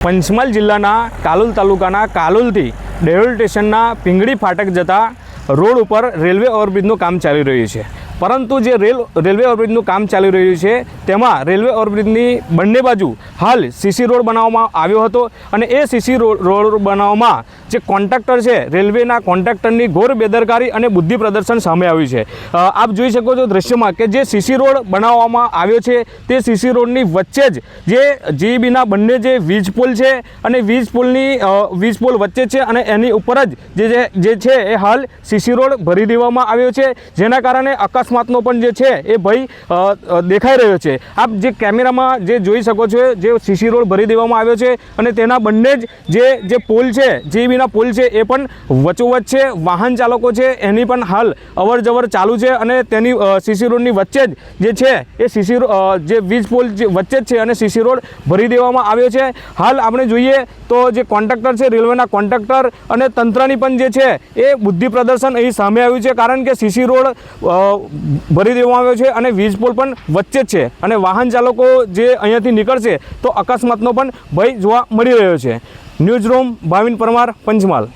પંચમહાલ જિલ્લાના કાલોલ તાલુકાના કાલોલથી ડેરોલ સ્ટેશનના પિંગળી ફાટક જતા રોડ ઉપર રેલવે ઓવરબ્રિજનું કામ ચાલી રહ્યું છે. પરંતુ જે રેલ, રેલવે ઓવરબ્રિજનું કામ ચાલી રહ્યું છે, તેમાં રેલવે ઓવરબ્રિજની બંને બાજુ હાલ સીસી રોડ બનાવવામાં આવ્યો હતો અને એ સીસી રોડ બનાવવામાં જે કોન્ટ્રાક્ટર છે, રેલવેના કોન્ટ્રાક્ટરની ઘોર બેદરકારી અને બુદ્ધિ પ્રદર્શન સામે આવ્યું છે. આપ જોઈ શકો છો દ્રશ્યમાં કે જે સીસી રોડ બનાવવામાં આવ્યો છે, તે સીસી રોડની વચ્ચે જ જે જીઈબીના બંને જે વીજ પુલ છે અને વીજ પુલની વીજ પુલ વચ્ચે છે અને એની ઉપર જ જે જે- છે એ હાલ સીસી રોડ ભરી દેવામાં આવ્યો છે, જેના કારણે અકસ્માતનો પણ જે છે એ ભય દેખાઈ રહ્યો છે. આપ જે કેમેરામાં જે જોઈ શકો છો, જે સીસી રોડ ભરી દેવામાં આવ્યો છે અને તેના બંને જ જે જે પુલ છે જીઈબીના પુલ છે, એ પણ વચોવચ છે. વાહન ચાલકો છે, એની પણ હાલ અવર જવર ચાલુ છે અને તેની સીસી રોડની વચ્ચે જ જે છે, એ સીસી જે વીજ પોલ વચ્ચે જ છે અને સીસી રોડ ભરી દેવામાં આવ્યો છે. હાલ આપણે જોઈએ તો જે કોન્ટ્રાક્ટર છે, રેલવેના કોન્ટ્રાક્ટર અને તંત્રની પણ જે છે, એ બુદ્ધિ પ્રદર્શન અહીં સામે આવ્યું છે. કારણ કે સીસી રોડ ભરી દેવામાં આવ્યો છે અને વીજ પોલ પણ વચ્ચે જ છે. અને વાહન ચાલકો જે અહીંયાથી નીકળશે તો અકસ્માતનો પણ ભય જોવા મળી રહ્યો છે. News room Bhavin Parmar, Panchmahal.